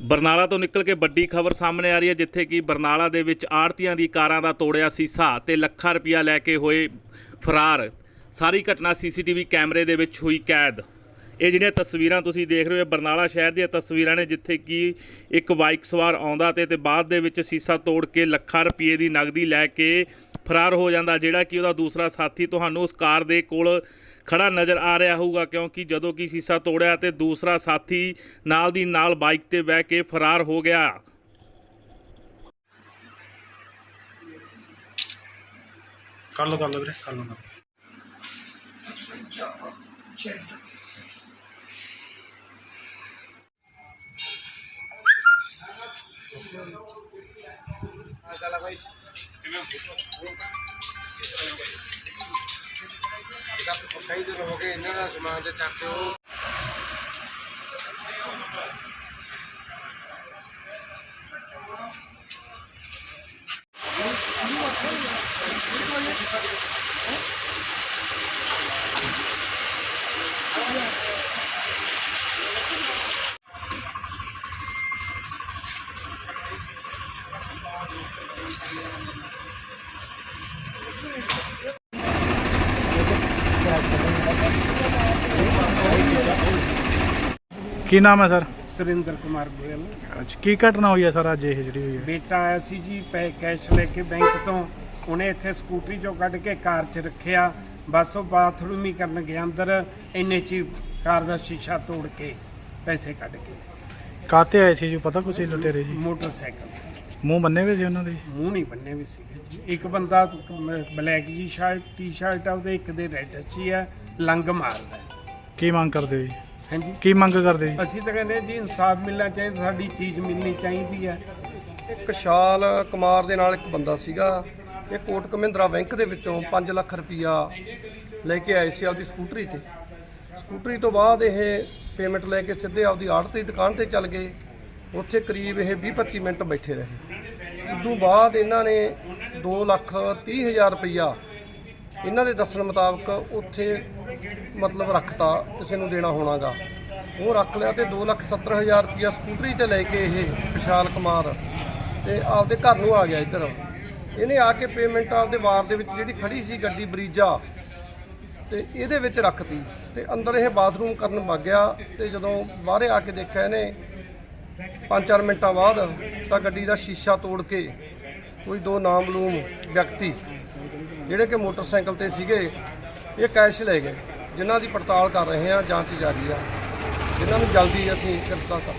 ਬਰਨਾਲਾ ਤੋਂ ਨਿਕਲ ਕੇ ਵੱਡੀ ਖਬਰ ਸਾਹਮਣੇ ਆ ਰਹੀ ਹੈ, ਜਿੱਥੇ ਕਿ ਬਰਨਾਲਾ ਦੇ ਵਿੱਚ ਆੜਤੀਆਂ ਦੀ ਕਾਰਾਂ ਦਾ ਤੋੜਿਆ ਸੀਸਾ ਤੇ ਲੱਖਾਂ ਰੁਪਇਆ ਲੈ ਕੇ ਹੋਏ ਫਰਾਰ। ਸਾਰੀ ਘਟਨਾ ਸੀਸੀਟੀਵੀ ਕੈਮਰੇ ਦੇ ਵਿੱਚ ਹੋਈ ਕੈਦ। ਇਹ ਜਿਹੜੀਆਂ ਤਸਵੀਰਾਂ ਤੁਸੀਂ ਦੇਖ ਰਹੇ ਹੋ ਇਹ ਬਰਨਾਲਾ ਸ਼ਹਿਰ ਦੀਆਂ ਤਸਵੀਰਾਂ ਨੇ ਜਿੱਥੇ ਕਿ ਇੱਕ ਬਾਈਕ ਸਵਾਰ ਆਉਂਦਾ ਤੇ ਤੇ ਬਾਅਦ ਦੇ ਵਿੱਚ ਸੀਸਾ ਤੋੜ ਕੇ ਲੱਖਾਂ ਰੁਪਏ ਦੀ ਨਗਦੀ ਲੈ ਕੇ ਫਰਾਰ ਹੋ ਜਾਂਦਾ ਜਿਹੜਾ ਕਿ ਉਹਦਾ ਦੂਸਰਾ ਸਾਥੀ ਤੁਹਾਨੂੰ ਉਸ ਕਾਰ ਦੇ ਕੋਲ ਖੜਾ ਨਜ਼ਰ ਆ ਰਿਹਾ ਹੋਊਗਾ ਕਿਉਂਕਿ ਜਦੋਂ ਕਿ ਸੀਸਾ ਤੋੜਿਆ ਤੇ ਦੂਸਰਾ ਸਾਥੀ ਨਾਲ ਦੀ ਨਾਲ ਬਾਈਕ ਤੇ ਬਹਿ ਕੇ ਫਰਾਰ ਹੋ ਗਿਆ। ਕਰ ਲਓ ਕਰ ਲਓ ਵੀਰੇ ਕਰ ਲਓ ਕਰ ਲਓ। ਕਈ ਦਿਨ ਹੋ ਗਏ ਇਹਨਾਂ ਦਾ ਸਮਾਨ ਤੇ ਚੱਕ ਕੇ ਉਹ ਕੀ ਨਾਮ ਹੈ ਸਰ ਸੁਰਿੰਦਰ ਕੁਮਾਰ ਗੋਇਲ ਅੱਛਾ ਕੀ ਘਟਨਾ ਹੋਈ ਹੈ ਸਰ ਅੱਜ ਇਹ ਜਿਹੜੀ ਹੋਈ ਹੈ ਬੇਟਾ ਆਇਆ ਸੀ ਜੀ ਪੈ ਕੈਸ਼ ਲੈ ਕੇ ਬੈਂਕ ਤੋਂ ਉਹਨੇ ਇੱਥੇ ਸਕੂਟਰੀ ਚੋਂ ਕੱਢ ਕੇ ਕਾਰ 'ਚ ਰੱਖਿਆ ਬਸ ਉਹ ਬਾਥਰੂਮ ਹੀ ਕਰਨ ਗਿਆ ਅੰਦਰ ਇੰਨੇ 'ਚ ਹੀ ਕਾਰ ਦਾ ਸ਼ੀਸ਼ਾ ਤੋੜ ਕੇ ਪੈਸੇ ਕੱਢ ਕੇ ਲੈ ਕਾਤੇ ਆਏ ਸੀ ਜੀ ਪਤਾ ਕੁਛ ਲੁਟੇਰੇ ਜੀ ਮੋਟਰਸਾਈਕਲ ਤੇ। ਮੂੰਹ ਬੰਨੇ ਹੋਏ ਸੀ ਉਹਨਾਂ ਦੇ? ਮੂੰਹ ਨਹੀਂ ਬੰਨੇ ਵੀ ਸੀਗੇ ਜੀ। ਇੱਕ ਬੰਦਾ ਬਲੈਕ ਜੀ ਸ਼ਰਟ ਟੀ-ਸ਼ਰਟ ਆ ਉਹਦੇ ਇੱਕ ਦੇ ਰੈੱਡ ਅੱਛੀ ਆ ਲੰਗ ਮਾਰਦਾ। ਹੈ। ਕੀ ਮੰਗ ਕਰਦੇ ਜੀ? ਹਾਂਜੀ। ਕੀ ਮੰਗ ਕਰਦੇ ਜੀ? ਅਸੀਂ ਤਾਂ ਕਹਿੰਦੇ ਹਾਂ ਜੀ ਇਨਸਾਫ ਮਿਲਣਾ ਚਾਹੀਦਾ ਸਾਡੀ ਚੀਜ਼ ਮਿਲਣੀ ਚਾਹੀਦੀ ਹੈ ਇੱਕ ਸ਼ਾਲ ਕੁਮਾਰ ਦੇ ਨਾਲ ਇੱਕ ਬੰਦਾ ਸੀਗਾ ਇਹ ਕੋਟਕ ਮਹਿੰਦਰਾ ਬੈਂਕ ਦੇ ਵਿੱਚੋਂ 5 ਲੱਖ ਰੁਪਈਆ ਲੈ ਕੇ ਆਏ ਸੀ ਆਪਦੀ ਸਕੂਟਰੀ ਤੇ। ਸਕੂਟਰੀ ਤੋਂ ਬਾਅਦ ਇਹ ਪੇਮੈਂਟ ਲੈ ਕੇ ਸਿੱਧੇ ਆਪਦੀ ਆੜਤ ਦੀ ਦੁਕਾਨ ਤੇ ਚੱਲ ਗਏ। ਉੱਥੇ ਕਰੀਬ ਇਹ 20-25 ਮਿੰਟ ਬੈਠੇ ਰਹੇ। ਉਦੋਂ ਬਾਅਦ ਇਹਨਾਂ ਨੇ 2 ਲੱਖ 30 ਹਜ਼ਾਰ ਰੁਪਈਆ ਇਹਨਾਂ ਦੇ ਦੱਸਣ ਮੁਤਾਬਕ ਉੱਥੇ ਮਤਲਬ ਰੱਖਤਾ, ਕਿਸੇ ਨੂੰ ਦੇਣਾ ਹੋਣਾਗਾ। ਉਹ ਰੱਖ ਲਿਆ ਤੇ 2 ਲੱਖ 70 ਹਜ਼ਾਰ ਰੁਪਈਆ ਸਕੂਟਰੀ ਤੇ ਲੈ ਕੇ ਇਹ ਵਿਸ਼ਾਲ ਕੁਮਾਰ ਤੇ ਆਪਦੇ ਘਰ ਨੂੰ ਆ ਗਿਆ ਇੱਧਰ। ਇਹਨੇ ਆ ਕੇ ਪੇਮੈਂਟ ਆਪਦੇ ਵਾਰ ਦੇ ਵਿੱਚ ਜਿਹੜੀ ਖੜੀ ਸੀ ਗੱਡੀ ਬਰੀਜਾ ਤੇ ਇਹਦੇ ਵਿੱਚ ਰੱਖਤੀ ਤੇ ਅੰਦਰ ਇਹ ਬਾਥਰੂਮ ਕਰਨ ਵਗ ਗਿਆ ਤੇ ਜਦੋਂ ਬਾਹਰੇ ਆ ਕੇ ਦੇਖਿਆ ਇਹਨੇ 5-4 ਮਿੰਟਾਂ ਬਾਅਦ ਤਾਂ ਗੱਡੀ ਦਾ ਸ਼ੀਸ਼ਾ ਤੋੜ ਕੇ ਕੋਈ ਦੋ ਨਾਮਲੂਮ ਵਿਅਕਤੀ ਜਿਹੜੇ ਕਿ ਮੋਟਰਸਾਈਕਲ ਤੇ ਸੀਗੇ, ਇਹ ਕੈਸ਼ ਲੈ ਗਏ, ਜਿਨ੍ਹਾਂ ਦੀ ਪੜਤਾਲ ਕਰ ਰਹੇ ਹਾਂ ਜਾਂਚ ਜਾਰੀ ਆ। ਜਿਨ੍ਹਾਂ ਨੂੰ ਜਲਦੀ ਅਸੀਂ ਗ੍ਰਿਫਤਾਰ ਕਰ